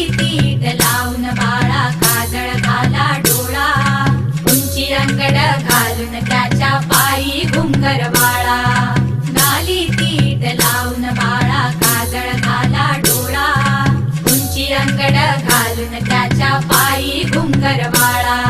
गाली लावून बाळा काजळ घाला डोळा. उंची अंगड घालून त्याच्या पायी घुंगर बाळा. गाली तीट लावून बाळा काजळ घाला डोळा. उंची अंगड घालून त्याच्या पायी घुंगर बाळा.